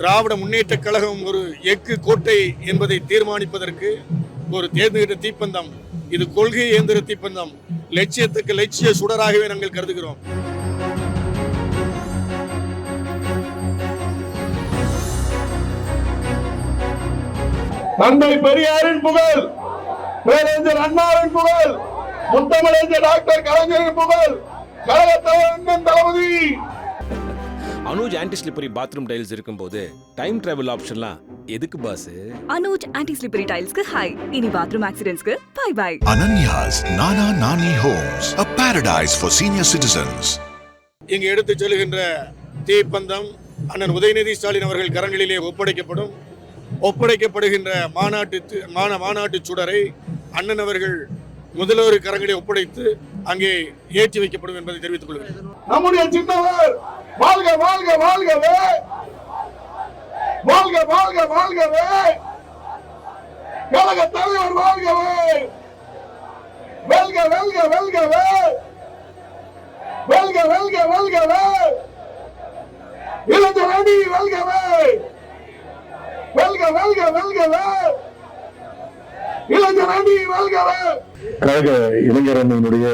திராவிட முன்னேற்ற கழகம் ஒரு எஃகு கோட்டை என்பதை தீர்மானிப்பதற்கு ஒரு தேர்ந்தெடுத்த தீப்பந்தம். இது கொள்கை இயந்திர தீப்பந்தம். லட்சியத்துக்கு லட்சிய சுடராகவே நாங்கள் கருதுகிறோம். தந்தை பெரியாரின் புகழ் பேரறிஞர் அண்ணாவின் புகழ் முத்தமிழறிஞர் டாக்டர் கலைஞரின் புகழ் கழகத்தலைவன் தளபதி! Anuj anti slippery bathroom tiles இருக்கும்போது டைம் டிராவல் ஆப்ஷன்லாம் எதுக்கு பாஸ் அனுஜ் ஆன்டி ஸ்லிப்பரி டைல்ஸ்க்கு ஹாய் இனி bathroom ஆக்சிடென்ட்ஸ்க்கு bye bye Ananya's Nana Nani Homes, a paradise for senior citizens. இங்கு எடுத்துச் செல்கின்ற தீப்பந்தம் அண்ணன் உதயநிதி ஸ்டாலின் அவர்கள் கரங்களிலே ஒப்படைக்கப்படும். ஒப்படைக்கப்படுகின்ற மாநாட்டு மாநாட்டு சுடரை அண்ணன் அவர்கள் முதல்வர் கரங்களை ஒப்படைத்து அங்கே ஏற்றி வைக்கப்படும் என்பதை தெரிவித்துக் கொள்கிறேன். நம்முடைய சின்னவர் வாழ்க வாழ்க வாழ்கவே. வாழ்க வாழ்க வாழ்கவே. கழக தலைவர் வாழ்கவே. வெல்க வெல்க வெல்கவே. வெல்க வெல்க வெல்கவே. இளைஞர் அணி வெல்கவே. வெல்க வெல்க வெல்கவே. இளைஞர் கழக இளைஞர் அணியினுடைய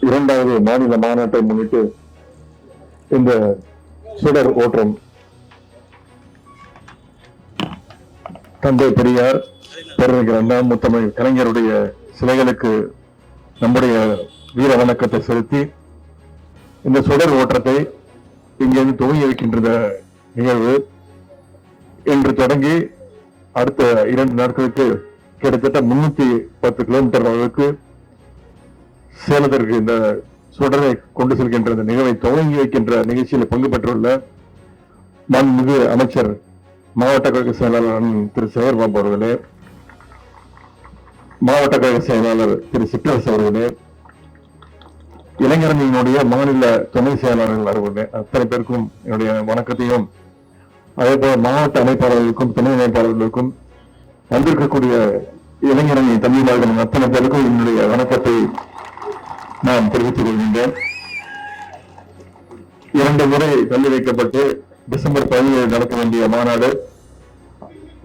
இரண்டாவது மாநில மாநாட்டை முன்னிட்டு இந்த சுடர் ஓட்டம். தந்தை பெரியார் பேரறிஞர் அண்ணா முத்தமிழ் கலைஞருடைய சிலைகளுக்கு நம்முடைய வீர வணக்கத்தை செலுத்தி இந்த சுடர் ஓட்டத்தை இங்கிருந்து துவங்கி வைக்கின்ற நிகழ்வு என்று தொடங்கி அடுத்த இரண்டு நாட்களுக்கு கிட்டத்தட்ட முன்னூத்தி பத்து கிலோமீட்டர் அளவுக்கு சேலத்திற்கு இந்த சுடரை கொண்டு செல்கின்ற இந்த நிகழ்வை தொடங்கி வைக்கின்ற நிகழ்ச்சியில் பங்கு பெற்றுள்ள மாண்புமிகு அமைச்சர் மாவட்ட கழக செயலாளர் திரு சேகர்பாபு அவர்களே மாவட்ட கழக செயலாளர் திரு சிற்றரசு அவர்களே இளைஞரணியினுடைய மாநில துணை செயலாளர்கள் அவர்களே அத்தனை பேருக்கும் என்னுடைய வணக்கத்தையும் அதே போல மாவட்ட அமைப்பாளர்களுக்கும் துணை அமைப்பாளர்களுக்கும் வந்திருக்கக்கூடிய இளைஞரணி தமிழ்நாடு அத்தனை பேருக்கும் என்னுடைய வணக்கத்தை நான் தெரிவித்துக் கொள்கின்றேன். இரண்டு முறை தள்ளி வைக்கப்பட்டு டிசம்பர் பதினேழு நடக்க வேண்டிய மாநாடு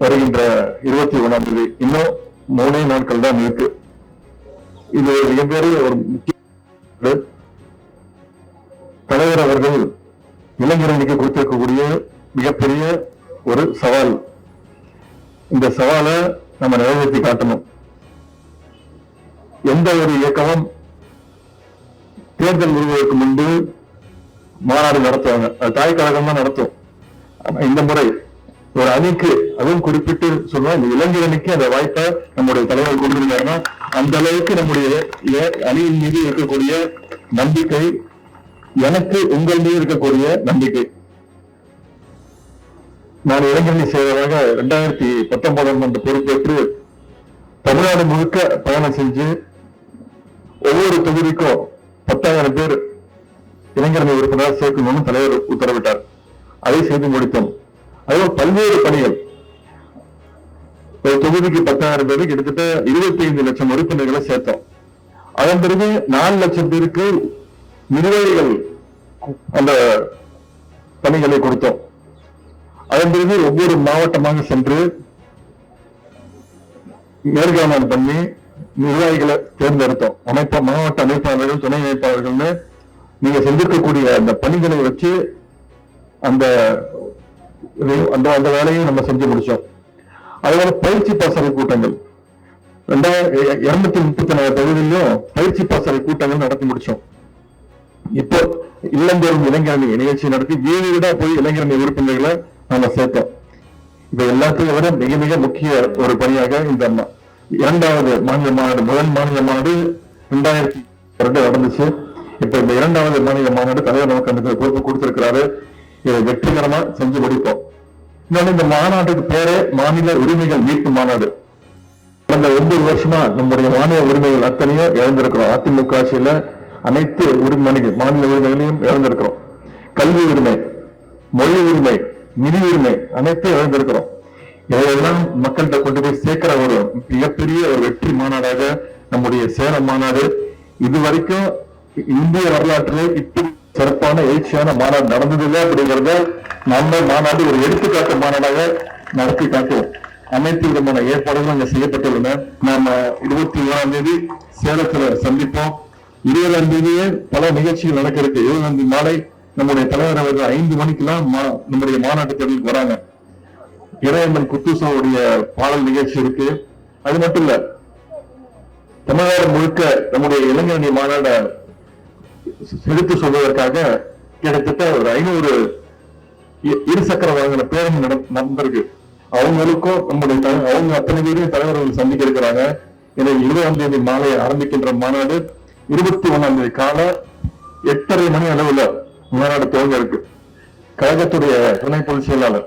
வருகின்ற இருபத்தி ஒன்றாம் தேதி. இன்னும் மூணே நாட்கள் தான் இருக்கு. இது மிகப்பெரிய ஒரு முக்கிய தலைவர் அவர்கள் இளைஞரணிக்கு கொடுத்திருக்கக்கூடிய மிகப்பெரிய ஒரு சவால். இந்த சவாலை நம்ம நிறைவேற்றி காட்டணும். எந்த ஒரு இயக்கமும் தேர்தல் வருவதற்கு முன்பு மாநாடு நடத்துவாங்க. அது தாய் கழகம் தான் நடத்தும். ஆனா இந்த முறை ஒரு அணிக்கு அதுவும் குறிப்பிட்டு சொல்லுவோம் இந்த இளைஞர் அணிக்கு அந்த வாய்ப்பை நம்முடைய தலைவர் கொடுத்திருந்தாருன்னா அந்த அளவுக்கு நம்முடைய அணியின் மீது இருக்கக்கூடிய நம்பிக்கை எனக்கு உங்கள் மீது இருக்கக்கூடிய நம்பிக்கை. நான் இளைஞரணி செயலராக ரெண்டாயிரத்தி பத்தொன்பதாம் ஆண்டு பொறுப்பேற்று தமிழ்நாடு முழுக்க பயணம் செஞ்சு ஒவ்வொரு தொகுதிக்கும் பத்தாயிரம் பேர் இளைஞரணி உறுப்பினர் சேர்க்கணும்னு தலைவர் உத்தரவிட்டார். அதை செய்து முடித்தோம். அதுவும் பல்வேறு பணிகள். ஒரு தொகுதிக்கு பத்தாயிரம் பேர் கிட்டத்தட்ட இருபத்தி ஐந்து லட்சம் உறுப்பினர்களை சேர்த்தோம். அதன் பிறகு நாலு லட்சம் பேருக்கு நிர்வாகிகள் அந்த பணிகளை கொடுத்தோம். அதன் பிறகு ஒவ்வொரு மாவட்டமாக சென்று நேர்காணல் பண்ணி நிர்வாகிகளை தேர்ந்தெடுத்தோம். அமைப்ப மாவட்ட அமைப்பாளர்கள் துணை அமைப்பாளர்கள்னு நீங்க செஞ்சிருக்கக்கூடிய அந்த பணிகளை வச்சு அந்த அந்த அந்த வேலையை நம்ம செஞ்சு முடிச்சோம். அதுபோல பயிற்சி பாசறை கூட்டங்கள். ரெண்டாயிரம் இருநூத்தி முப்பத்தி நாலு தொகுதியிலும் பயிற்சி பாசறை கூட்டங்கள் நடத்தி முடிச்சோம். இப்போ இல்லந்தோறும் இளைஞரணி நிகழ்ச்சி நடத்தி வீடு வீடா போய் இளைஞரணி உறுப்பினர்களை நம்ம சேர்த்தோம். இது எல்லாத்தையும் விட மிக மிக முக்கிய ஒரு பணியாக இந்த அம்மா இரண்டாவது மாநில மாநாடு முதல் மாநில மாநாடு ரெண்டாயிரத்தி ரெண்டு நடந்துச்சு. இப்ப இந்த இரண்டாவது மாநில மாநாடு தலைவர் நமக்கு அந்த பொறுப்பு கொடுத்திருக்கிறாரு. இதை வெற்றிகரமா செஞ்சு முடிப்போம். இந்த மாநாட்டுக்கு பேரே மாநில உரிமைகள் மீட்பு மாநாடு. கடந்த ஒன்பது வருஷமா நம்முடைய மாநில உரிமைகள் அத்தனையும் இழந்திருக்கிறோம். அதிமுக ஆட்சியில அனைத்து உரிமைகள் மாநில உரிமைகளையும் இழந்திருக்கிறோம். கல்வி உரிமை மொழி உரிமை நிதி உரிமை அனைத்தையும் இழந்திருக்கிறோம். இதையெல்லாம் மக்கள்கிட்ட கொண்டு போய் சேர்க்கிற ஒரு மிகப்பெரிய ஒரு வெற்றி மாநாடாக நம்முடைய சேலம் மாநாடு இது வரைக்கும் இந்திய வரலாற்றிலே இப்படி சிறப்பான எழுச்சியான மாநாடு நடந்ததில்லை அப்படிங்கறத நம்ம மாநாடு ஒரு எடுத்துக்காட்டு மாநாடாக நடத்தி காட்டுவோம். அனைத்து விதமான ஏற்பாடுகளும் அங்க செய்யப்பட்டுள்ளன. நாம இருபத்தி ஏழாம் தேதி சேலத்துல சந்திப்போம். இருபதாம் தேதியே பல நிகழ்ச்சிகள் நடக்கிறது இருபதாம் தேதி மாலை நம்முடைய தலைவர் அவர்கள் ஐந்து மணிக்கெல்லாம் நம்முடைய மாநாட்டு திடலுக்கு வராங்க. இறையம்மன் குத்துசாவுடைய பாடல் நிகழ்ச்சி இருக்கு. அது மட்டும் இல்ல தமிழகம் முழுக்க நம்முடைய இளைஞரணி மாநாட எடுத்து சொல்வதற்காக கிட்டத்தட்ட ஒரு ஐநூறு இருசக்கர வாகன பேரணி நடந்திருக்கு. அவங்களுக்கும் நம்முடைய தலை- அவங்க அத்தனை பேரையும் தலைவர்கள் சந்திக்க இருக்கிறாங்க எனவே இருபதாம் தேதி மாலை ஆரம்பிக்கின்ற மாநாடு இருபத்தி ஒண்ணாம் தேதி காலை எட்டரை மணி அளவுல மாநாடு துவங்க இருக்கு. கழகத்துடைய துணை பொதுச் செயலாளர்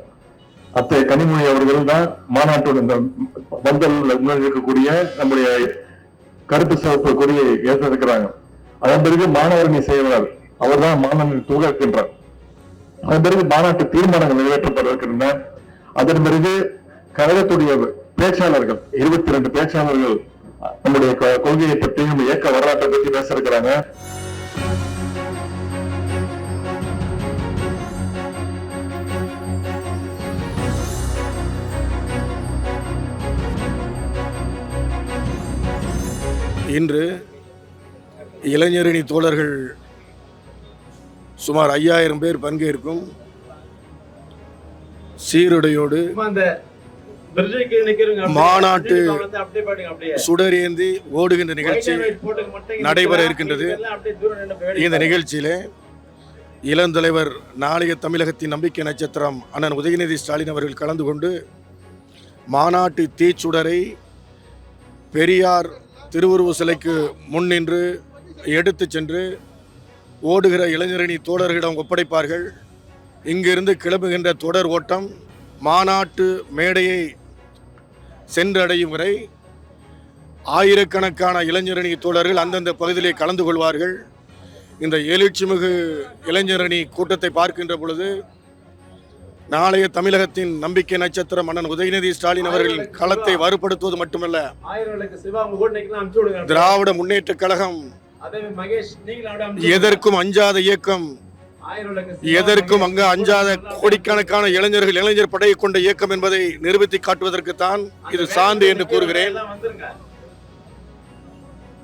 அத்தை கனிமொழி அவர்கள் தான் மாநாட்டோட இந்த முன்னாடி இருக்கக்கூடிய நம்முடைய கருப்பு சிவப்பு கொடியை ஏற்ற இருக்கிறாங்க அதன் பிறகு மாணவரணி செயலாளர் அவர் தான் மாணவனை துவக்கின்றார் அதன் பிறகு மாநாட்டு தீர்மானங்கள் நிறைவேற்றப்பட இருக்கின்றன. அதன் பிறகு கழகத்துடைய பேச்சாளர்கள் இருபத்தி ரெண்டு பேச்சாளர்கள் நம்முடைய கொள்கையை பற்றி நம்ம இயக்க வரலாற்றை பற்றி பேச இருக்கிறாங்க. இன்று இளைஞரணி தோழர்கள் சுமார் ஐயாயிரம் பேர் பங்கேற்கும் சீருடையோடு மாநாட்டு சுடரேந்தி ஓடுகின்ற நிகழ்ச்சி நடைபெற. இருக்கின்றது. இந்த. நிகழ்ச்சியிலே இளந்தலைவர் நாளைய தமிழகத்தின் நம்பிக்கை நட்சத்திரம் அண்ணன் உதயநிதி ஸ்டாலின் அவர்கள் கலந்து கொண்டு மாநாட்டு தீச்சுடரை பெரியார் திருவுருவ சிலைக்கு முன் நின்று எடுத்துச் சென்று ஓடுகிற இளைஞரணி தோழர்களிடம் ஒப்படைப்பார்கள். இங்கிருந்து கிளம்புகின்ற தொடர் ஓட்டம் மாநாட்டு மேடையை சென்றடையும் வரை ஆயிரக்கணக்கான இளைஞரணி தோழர்கள் அந்தந்த பகுதியிலே கலந்து கொள்வார்கள். இந்த எழுச்சிமிகு இளைஞரணி கூட்டத்தை பார்க்கின்ற பொழுது நாளைய தமிழகத்தின் நம்பிக்கை நட்சத்திரம் அண்ணன் உதயநிதி ஸ்டாலின் அவர்களின் களத்தை வலுப்படுத்துவது மட்டுமல்ல. திராவிட முன்னேற்றக் கழகம். எதற்கும் அஞ்சாத இயக்கம் எதற்கும் அங்கு அஞ்சாத கோடிக்கணக்கான இளைஞர்கள் இளைஞர் படையை கொண்ட இயக்கம் என்பதை நிரூபித்து காட்டுவதற்குத்தான் அந்த இது சான்று என்று கூறுகிறேன்.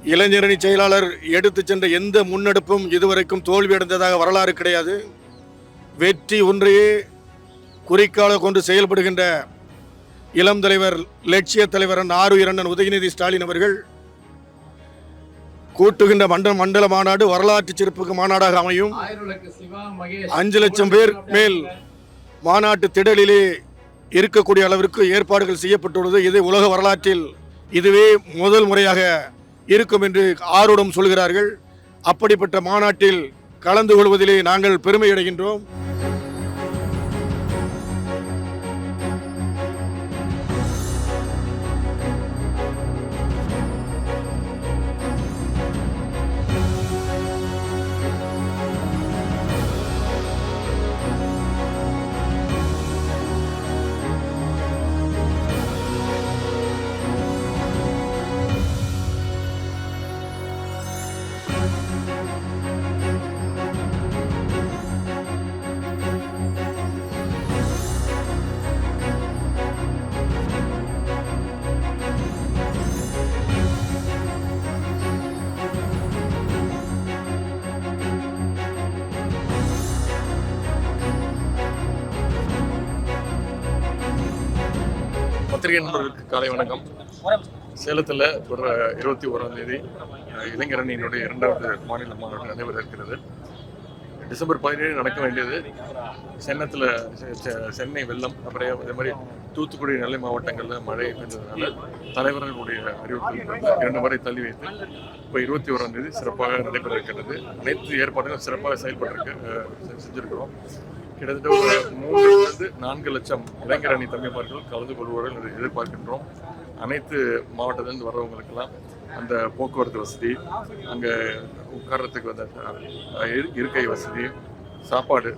இளைஞரணி செயலாளர் எடுத்துச் சென்ற எந்த முன்னெடுப்பும் இதுவரைக்கும் தோல்வியடைந்ததாக வரலாறு கிடையாது. வெற்றி ஒன்றையே குறிக்கால கொண்டு செயல்படுகின்ற இளம் தலைவர் லட்சிய தலைவர் ஆறு இரண்டன் உதயநிதி ஸ்டாலின் அவர்கள் கூட்டுகின்ற மண்டல மண்டல மாநாடு வரலாற்று சிறப்புக்கு மாநாடாக அமையும். அஞ்சு லட்சம் பேர் மேல் மாநாட்டு திடலிலே இருக்கக்கூடிய அளவிற்கு ஏற்பாடுகள் செய்யப்பட்டுள்ளது. இது உலக வரலாற்றில் இதுவே முதல் முறையாக இருக்கும் என்று ஆர்வம் சொல்கிறார்கள். அப்படிப்பட்ட மாநாட்டில் கலந்து கொள்வதிலே நாங்கள் பெருமை பத்திரிகை நண்பர்களுக்கு காலை வணக்கம். சேலத்தில் ஒரு இருபத்தி ஓராம் தேதி அஹ், இளைஞரணியினுடைய இரண்டாவது மாநில மாநாடு நடைபெற இருக்கிறது. டிசம்பர் பதினேழு நடக்க வேண்டியது. சென்னத்தில் சென்னை வெள்ளம் அப்புறம் அதே மாதிரி தூத்துக்குடி நெல்லை மாவட்டங்களில் மழை பெஞ்சதுனால தலைவர்களுடைய அறிவிப்பு இரண்டு முறை தள்ளி வைத்து இப்போ இருபத்தி ஓராம் தேதி சிறப்பாக நடைபெற இருக்கிறது அனைத்து ஏற்பாடுகளும் சிறப்பாக செயல்பட்டிருக்கு செஞ்சுருக்கிறோம் செஞ்சிருக்கிறோம். கிட்டத்தட்ட ஒரு மூன்றிலிருந்து நான்கு லட்சம் இளைஞர் அணி தம்பிமார்கள் கலந்து கொள்வார்கள் என்று எதிர்பார்க்கின்றோம். அனைத்து மாவட்டத்திலிருந்து வர்றவங்களுக்கெல்லாம் அந்த போக்குவரத்து வசதி அங்கே உட்கார்றதுக்கு வந்த இரு- இருக்கை வசதி சாப்பாடு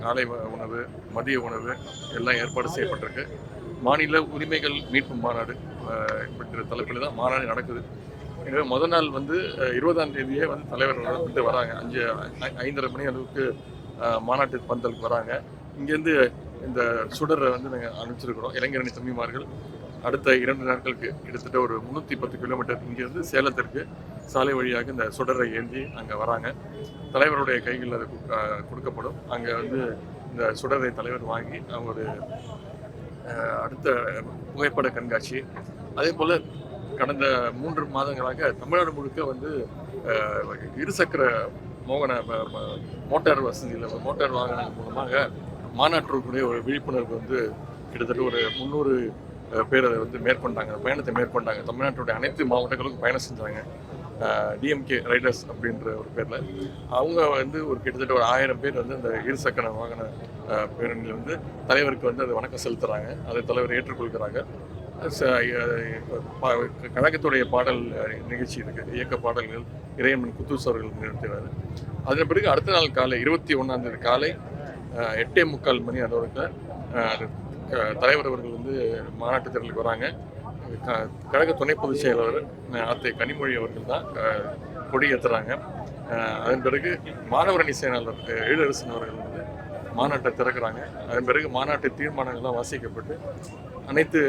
காலை உணவு மதிய உணவு எல்லாம் ஏற்பாடு செய்யப்பட்டிருக்கு. மாநில உரிமைகள் மீட்பு மாநாடு அஹ், என்கிற தலைப்பில் தான் மாநாடு நடக்குது. எனவே முதல் நாள் வந்து இருபதாம் தேதியே வந்து தலைவர்கள் வந்து வராங்க. அஞ்சு ஐந்தரை மணி அளவுக்கு மாநாட்டு பந்தலுக்கு வராங்க. இங்கேருந்து இந்த சுடரை வந்து நாங்கள் அனுப்பிச்சிருக்கிறோம். இளைஞரணி தம்பிமார்கள். அடுத்த இரண்டு நாட்களுக்கு கிட்டத்தட்ட ஒரு முந்நூற்றி பத்து கிலோமீட்டர் இங்கேருந்து சேலத்திற்கு சாலை வழியாக இந்த சுடரை ஏந்தி அங்கே வராங்க. தலைவருடைய கைகளில் அது கொடுக்கப்படும். அங்கே வந்து இந்த சுடரை தலைவர் வாங்கி அவங்க ஒரு அடுத்த புகைப்பட கண்காட்சி. அதே போல் கடந்த மூன்று மாதங்களாக தமிழ்நாடு முழுக்க வந்து இருசக்கர மோகன மோட்டார் வசதியில் மோட்டார் வாகனங்கள் மூலமாக மாநாட்டிற்குரிய ஒரு விழிப்புணர்வு வந்து கிட்டத்தட்ட ஒரு முந்நூறு பேர் அதை வந்து மேற்கொண்டாங்க. பயணத்தை மேற்கொண்டாங்க. தமிழ்நாட்டுடைய அனைத்து மாவட்டங்களுக்கும் பயணம் செஞ்சாங்க. டிஎம்கே ரைடர்ஸ் அப்படின்ற ஒரு பேரில். அவங்க வந்து ஒரு கிட்டத்தட்ட ஒரு ஆயிரம் பேர் வந்து அந்த இருசக்கர வாகன பேரணியில் வந்து தலைவருக்கு வந்து அது வணக்கம் செலுத்துகிறாங்க அதை தலைவர் ஏற்றுக்கொள்கிறாங்க கழகத்துடைய பாடல் நிகழ்ச்சி இருக்கு. இயக்க பாடல்கள் இறையம்மன் குத்தூஸ் அவர்கள் நிறுத்தினார். அதன் பிறகு அடுத்த நாள் காலை இருபத்தி ஒன்றாம் தேதி காலை எட்டே முக்கால் மணி அளவுக்கு தலைவர் அவர்கள் வந்து மாநாட்டு திரளுக்கு வராங்க. க- கழக துணை பொதுச் செயலாளர் அத்தை கனிமொழி அவர்கள் தான் கொடி ஏற்றுறாங்க அதன் பிறகு மாணவரணி செயலாளர் அஹ், எழிலரசன் அவர்கள் வந்து மாநாட்டை திறக்கிறாங்க. அதன் பிறகு மாநாட்டு தீர்மானங்கள்லாம் வாசிக்கப்பட்டு அனைத்து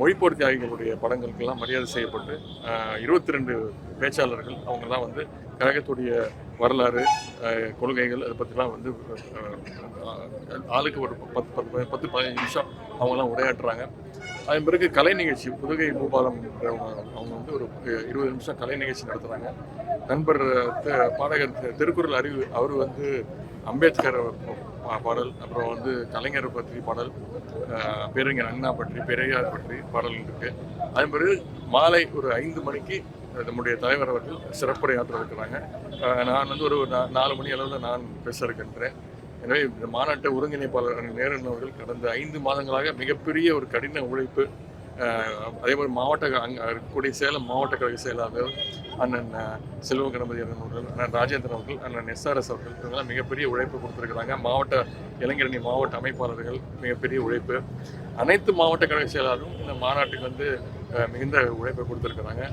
மொழிப்போர் தியாகிகளுடைய படங்களுக்கெல்லாம் மரியாதை செய்யப்பட்டு இருபத்தி ரெண்டு பேச்சாளர்கள் அவங்கெல்லாம் வந்து கழகத்துடைய வரலாறு கொள்கைகள் அதை பற்றிலாம் வந்து ஆளுக்கு ஒரு பத்து பத்து பத்து பதினஞ்சு நிமிஷம் அவங்கெல்லாம் உரையாற்றுறாங்க. அதன் பிறகு கலை நிகழ்ச்சி புதுகை பூபாலம் அவங்க அவங்க வந்து ஒரு இருபது நிமிஷம் கலை நிகழ்ச்சி நடத்துகிறாங்க நண்பர் பாடகர் திருக்குறள் அறிவு அவர் வந்து அம்பேத்கர் பாடல் அப்புறம் வந்து கலைஞர் பற்றி பாடல் பேரறிஞர் அண்ணா பற்றி பெரியார் பற்றி பாடல் இருக்கு. அதே பிறகு மாலை ஒரு ஐந்து மணிக்கு நம்முடைய தலைவர் அவர்கள் சிறப்புரையாற்ற இருக்கிறாங்க நான் வந்து ஒரு நா- நாலு மணி அளவில் நான் பேச இருக்கின்றேன். எனவே இந்த மாநாட்டை ஒருங்கிணைப்பாளர் நேரன் அவர்கள் கடந்த ஐந்து மாதங்களாக மிகப்பெரிய ஒரு கடின உழைப்பு அதே மாதிரி மாவட்ட அங்கே இருக்கக்கூடிய சேலம் மாவட்ட கழக செயலாளர் அண்ணன் செல்வம் கணபதி அண்ணன் அவர்கள் அண்ணன் ராஜேந்திரன் அவர்கள் அண்ணன் எஸ்ஆர்எஸ் அவர்கள் இவங்கெல்லாம் மிகப்பெரிய உழைப்பு கொடுத்துருக்குறாங்க. மாவட்ட இளைஞரணி மாவட்ட அமைப்பாளர்கள் மிகப்பெரிய உழைப்பு. அனைத்து மாவட்ட கழக செயலாளரும் இந்த மாநாட்டுக்கு வந்து மிகுந்த உழைப்பை கொடுத்துருக்குறாங்க.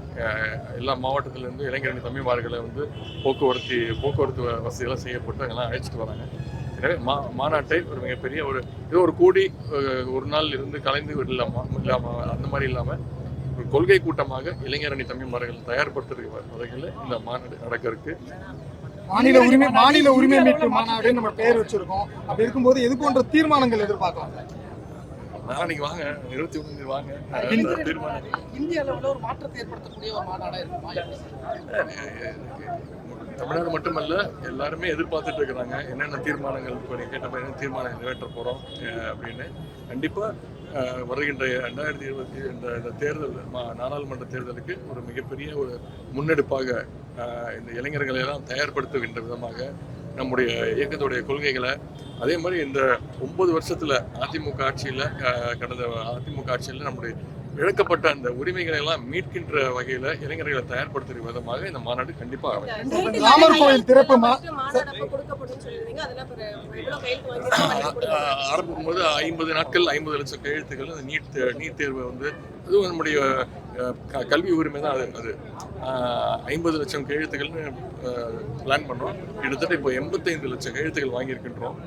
எல்லா மாவட்டத்திலேருந்து இளைஞரணி தம்பிமார்களை வந்து போக்குவரத்து போக்குவரத்து வசதியெல்லாம் செய்யப்பட்டு அங்கெல்லாம் அழைச்சிட்டு வராங்க. எனவே மா மாநாட்டை ஒரு மிகப்பெரிய ஒரு இது ஒரு கூடி ஒரு நாள் இருந்து கலைந்து இல்லாமல் இல்லாமல் அந்த மாதிரி இல்லாமல் ஒரு கொள்கை கூட்டமாக இளைஞரணி தம்பிமார்கள் தயார்படுத்துறதுக்கு வகையில் இந்த மாநாடு நடக்க இருக்கு. மாநில உரிமை மாநில உரிமை மீட்பு மாநாடு நம்ம பெயர் வச்சிருக்கோம். அப்படி இருக்கும்போது எது போன்ற தீர்மானங்கள் எதிர்பார்க்கலாம் நாளைக்கு வாங்க. இருபத்தி ஒண்ணு வாங்க. தீர்மானம். இந்திய அளவில் ஒரு மாற்றத்தை ஏற்படுத்தக்கூடிய ஒரு மாநாடா இருக்குமா? தமிழ்நாடு மட்டுமல்ல எல்லாருமே எதிர்பார்த்துட்டு இருக்கிறாங்க. என்னென்ன தீர்மானங்கள் இப்போ நீங்கள் கேட்ட மாதிரி தீர்மானம் நிறைவேற்ற போகிறோம் அப்படின்னு. கண்டிப்பாக வருகின்ற ரெண்டாயிரத்தி இருபத்தி இந்த இந்த தேர்தல் மா- நாடாளுமன்ற தேர்தலுக்கு ஒரு மிகப்பெரிய ஒரு முன்னெடுப்பாக இந்த இளைஞர்களை எல்லாம் தயார்படுத்துகின்ற விதமாக நம்முடைய இயக்கத்துடைய கொள்கைகளை அதே மாதிரி இந்த ஒன்பது வருஷத்துல அதிமுக ஆட்சியில் கடந்த அதிமுக ஆட்சியில் நம்முடைய இழக்கப்பட்ட அந்த உரிமைகளை எல்லாம் மீட்கின்ற வகையில இளைஞர்களை தயார்படுத்துகிற விதமாக இந்த மாநாடு கண்டிப்பாக ராமர் கோயில் திறப்பு ஆரம்பிக்கும் போது ஐம்பது நாட்கள் ஐம்பது லட்சம் கையெழுத்துக்கள் அந்த நீட் நீட் தேர்வு வந்து அதுவும் நம்முடைய கல்வி உரிமை தான் அது. அது ஐம்பது லட்சம் கையெழுத்துக்கள்னு பிளான் பண்ணுறோம் கிட்டத்தட்ட இப்போ எண்பத்தைந்து லட்சம் கையெழுத்துக்கள் வாங்கியிருக்கின்றோம்.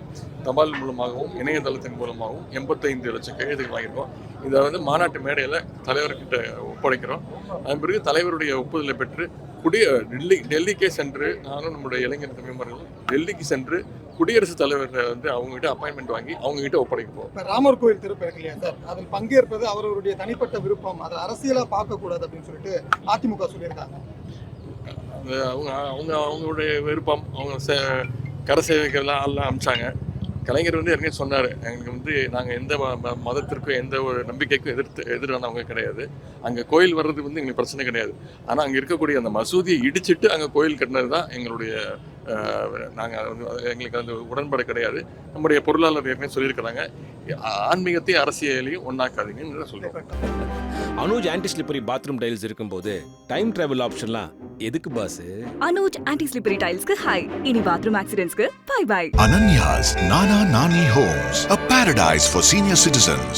தபால் மூலமாகவும் இணையதளத்தின் மூலமாகவும் எண்பத்தைந்து லட்சம் கையெழுத்துக்கள் வாங்கியிருக்கோம். இதை வந்து மாநாட்டு மேடையில் தலைவர்கிட்ட ஒப்படைக்கிறோம். அதன் பிறகு தலைவருடைய ஒப்புதலை பெற்று குடிய டெல்லி டெல்லிக்கே சென்று நானும் நம்முடைய இளைஞர் தமிழர்கள் டெல்லிக்கு சென்று குடியரசுத் தலைவர் வந்து அவங்க கிட்ட அப்பாயின்மெண்ட் வாங்கி அவங்க கிட்ட ஒப்படைப்போம் இப்ப ராமர் கோயில் திறப்பு இல்லையா சார்? அதில் பங்கேற்பது அவர்களுடைய தனிப்பட்ட விருப்பம். அதை அரசியலா பார்க்க கூடாது அப்படின்னு சொல்லிட்டு அதிமுக சொல்லியிருக்காங்க. அவங்க அவங்க அவங்களுடைய விருப்பம் அவங்க கர சேவைகள்லாம் எல்லாம் அமிச்சாங்க கலைஞர் வந்து ஏற்கனவே சொன்னார் எங்களுக்கு வந்து நாங்கள் எந்த ம- ம- மதத்திற்கும் எந்த ஒரு நம்பிக்கைக்கும் எதிர்த்து எதிரானவங்க கிடையாது. அங்கே கோயில் வர்றது வந்து எங்களுக்கு பிரச்சனை கிடையாது. ஆனால் அங்கே இருக்கக்கூடிய அந்த மசூதியை இடிச்சிட்டு அங்கே கோயில் கட்டினது தான் எங்களுடைய நாங்கள் வந்து எங்களுக்கு அந்த உடன்பாடு கிடையாது. நம்முடைய பொருளாளர் ஏற்கனவே சொல்லியிருக்கிறாங்க ஆன்மீகத்தையும் அரசியலையும் ஒன்றாக்காதீங்கன்னு சொல்லியிருக்காங்க Anuj anti slippery bathroom tiles இருக்கும்போது டைம் டிராவல் ஆப்ஷன்லாம் எதுக்கு பாஸ் அனுஜ் ஆன்டி ஸ்லிப்பரி டைல்ஸ்க்கு ஹாய் இனி bathroom ஆக்சிடென்ட்ஸ்க்கு bye bye Ananya's Nana Nani Homes, a paradise for senior citizens.